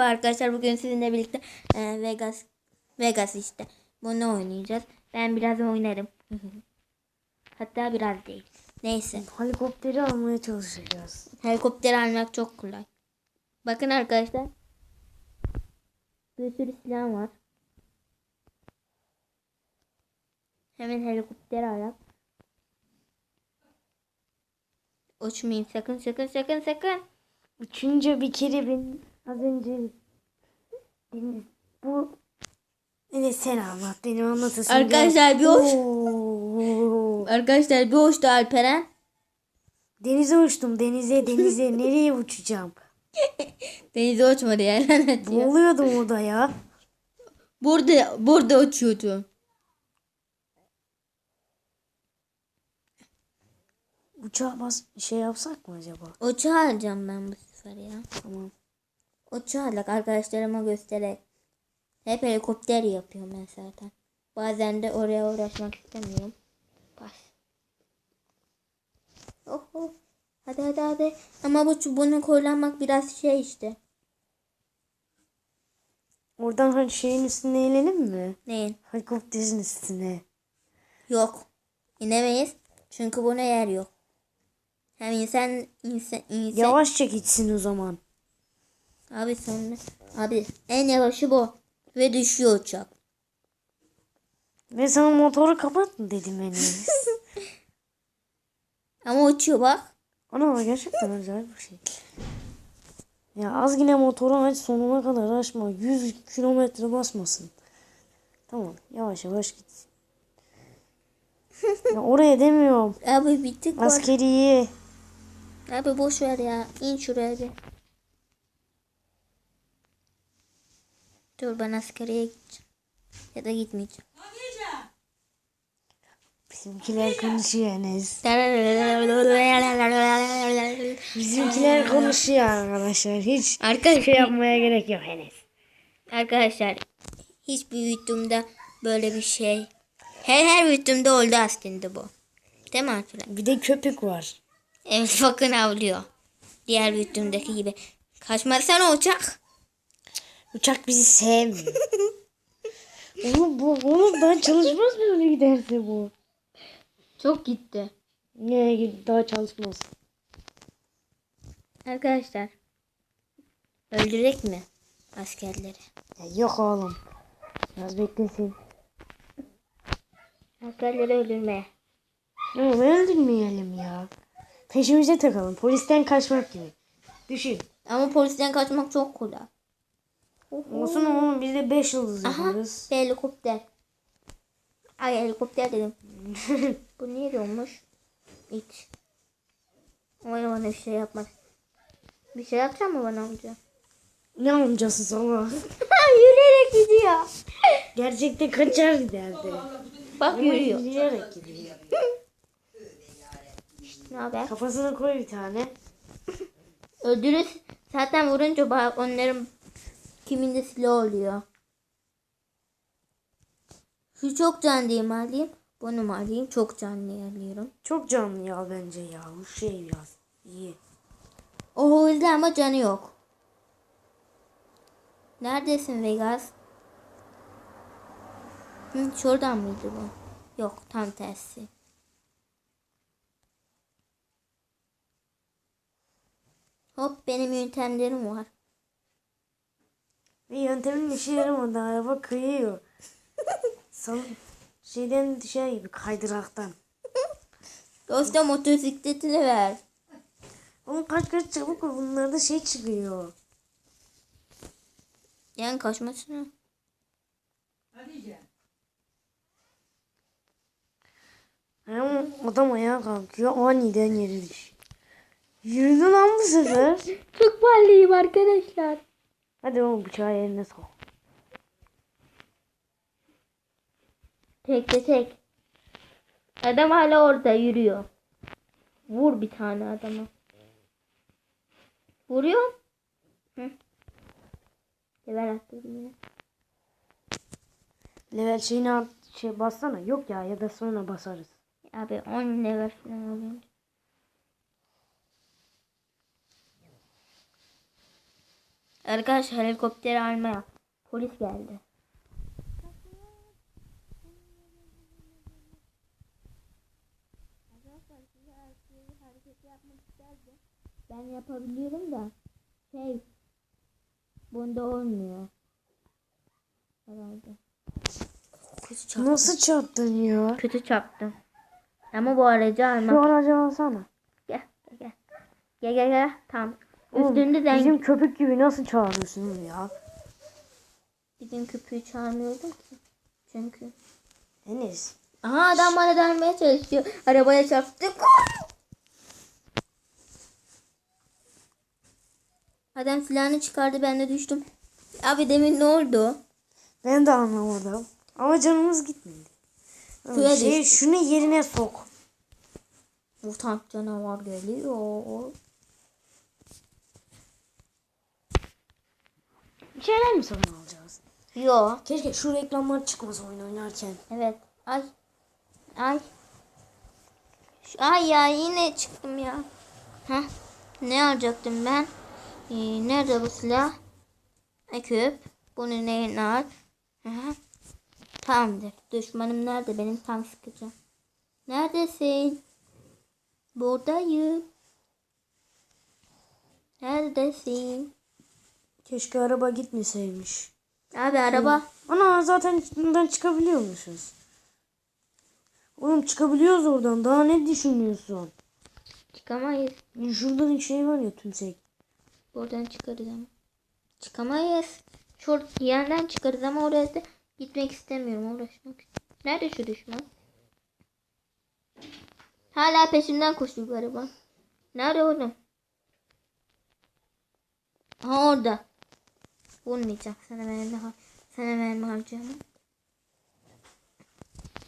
Merhaba arkadaşlar bugün sizinle birlikte e, Vegas Vegas işte bunu oynayacağız. Ben biraz oynarım. Hatta biraz değil. Neyse. Helikopteri almaya çalışacağız. Helikopter almak çok kolay. Bakın arkadaşlar. Bir sürü silah var. Hemen helikopter ayak. Uçmayayım sakın sakın sakın sakın. Üçüncü bir kere ben az önce Deniz bu Evet sen anlat benim anlatasın. Arkadaşlar bir hoş. Oo. Arkadaşlar bir hoştu Alperen. Denize uçtum denize denize nereye uçacağım? Denize uçmadı ya. lanet ya. Boğuluyordum orada ya. Burada burada uçuyordu. Uçağa bas şey yapsak mı acaba? Uçağı alacağım ben bu sefer ya. Tamam. Uçağı alak arkadaşlarıma göstererek. Hep helikopter yapıyorum ben zaten. Bazen de oraya uğraşmak istemiyorum. Bas. Oh oh. Hadi hadi hadi. Ama bu bunu kullanmak biraz şey işte. Oradan hani şeyin üstüne inelim mi? Neyin? Helikopterin üstüne. Yok. İnemeyiz. Çünkü buna yer yok. Hem insan insan insan. Yavaşça gitsin o zaman. Abi sonra. Abi en yavaşı bu. Ve düşüyor uçak. Ve sana motoru kapat mı dedim Enes. Ama uçuyor bak. Ana gerçekten acayip bir şey. Ya az yine motoru aç sonuna kadar açma. 100 kilometre basmasın. Tamam yavaş yavaş git. ya oraya demiyorum. Abi var. Askeriye. Abi boş ver ya. İn şuraya bir. Dur ben askeriye gideceğim. Ya da gitmeyeceğim. Bizimkiler konuşuyor Enes. Bizimkiler konuşuyor arkadaşlar. Hiç Arkadaşlar, şey yapmaya gerek yok Enes. arkadaşlar hiç büyüttüğümde böyle bir şey. Her her büyüttüğümde oldu aslında bu. Değil mi Alperen? Bir de köpek var. Evet bakın avlıyor. Diğer büyüttüğümdeki gibi. Kaçmazsan uçak. Uçak bizi sevmiyor. oğlum bu oğlum daha çalışmaz mı öyle giderse bu? Çok gitti. Ne daha çalışmaz. Arkadaşlar. Öldürek mi askerleri? Ya yok oğlum. Biraz beklesin. Askerleri öldürmeye. Oğlum öldürmeyelim ya. Peşimize takalım. Polisten kaçmak gibi. Düşün. Ama polisten kaçmak çok kolay. Olsun oğlum biz de 5 yıldız Aha yaparız. bir helikopter. Ay helikopter dedim. Bu niye olmuş? Hiç. Ama bana bir şey yapmaz. Bir şey yapacak mı bana amca? ne amcası sana? Yürüyerek gidiyor. Gerçekte kaçar giderdi. Bak yürüyor. Yürüyerek gidiyor. Ne haber? Kafasına koy bir tane. Öldürür. Zaten vurunca bak onların kiminde silah oluyor. Şu çok canlıyı mı alayım? Bunu mu alayım? Çok canlıyı alıyorum. Çok canlı ya bence ya. Bu şey biraz. iyi. O hızlı ama canı yok. Neredesin Vegas? Hı, şuradan mıydı bu? Yok tam tersi. Hop benim yöntemlerim var. Ve yöntemin işe yaramadı. Araba kayıyor. Sal şeyden düşer gibi kaydıraktan. Dosta motosikletini ver. Oğlum kaç kaç çabuk ol. Bunlarda şey çıkıyor. Yani kaçmasına. Ama adam ayağa kalkıyor. Aniden yere düşüyor. Yürüdü lan bu sefer. Çok ballıyım arkadaşlar. Hadi oğlum bıçağı yerine sok. Tek tek. Adam hala orada yürüyor. Vur bir tane adama. Vuruyor. Hı. Level attım yine. Level şeyini at, şey bassana. Yok ya ya da sonra basarız. Abi 10 level falan alıyorum. Arkadaşlar helikopteri almaya polis geldi. Ben yapabiliyorum da şey bunda olmuyor. Herhalde. Çarptım. Nasıl çarptın ya? Kötü çarptım. Ama bu aracı almak. Şu aracı alsana. Gel gel. Gel gel gel. Tamam. Üstünde de Bizim köpek gibi nasıl çağırıyorsun ya? bizim köpüğü çağırmıyordum ki. Çünkü. Enes. Aha adam bana delmeye çalışıyor. Arabaya çarptı. Adam silahını çıkardı ben de düştüm. Abi demin ne oldu? Ben de anlamadım. Ama canımız gitmedi. Suya şey, düştü. şunu yerine sok. Mutant canavar geliyor. Bir şeyler mi satın alacağız? Yo. Keşke şu reklamlar çıkmasa oyun oynarken. Evet. Ay. Ay. Şu- Ay ya yine çıktım ya. Heh. Ne alacaktım ben? Ee, nerede bu silah? Ekip. Bunu neyine al? Tamamdır. Düşmanım nerede? Benim tam sıkacağım. Neredesin? Buradayım. Neredesin? Keşke araba gitmeseymiş. Abi araba. Ana zaten bundan çıkabiliyormuşuz. Oğlum çıkabiliyoruz oradan. Daha ne düşünüyorsun? Çıkamayız. Şuradan şey var ya tümsek. Buradan çıkarız ama. Çıkamayız. Şu yerden çıkarız ama oraya da gitmek istemiyorum uğraşmak. Nerede şu düşman? Hala peşimden koşuyor galiba. Nerede oğlum? Aha orada. Vurmayacak. Sana mermi, sana mermi harcayamam.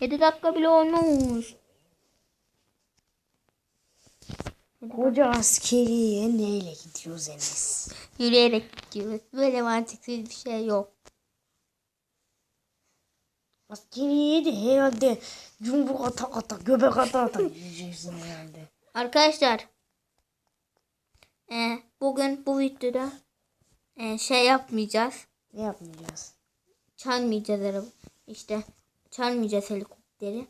7 dakika bile olmuş. Koca askeriye neyle gidiyoruz Enes? Yürüyerek gidiyoruz. Böyle mantıksız bir şey yok. Askeriye de herhalde yumruk ata ata göbek ata ata yiyeceksin herhalde. Arkadaşlar e, bugün bu videoda e, şey yapmayacağız. Ne yapmayacağız? Çalmayacağız araba. İşte çalmayacağız helikopteri.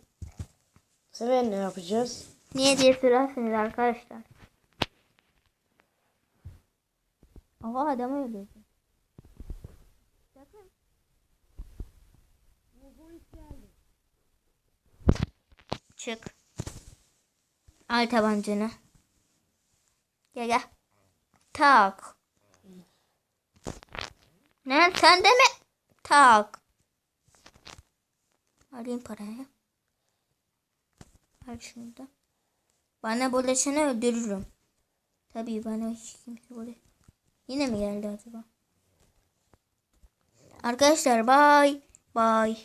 Bu sefer ne yapacağız? Niye diye sorarsınız arkadaşlar. Aha adamı öldürdü. Sakın. Çık. Al tabancanı. Gel gel. Tak. Ne sen de mi? Tak. Alayım parayı. Al şunu da. Bana bulaşanı öldürürüm. Tabii bana hiç kimse bulaş. Yine mi geldi acaba? Arkadaşlar bay bay.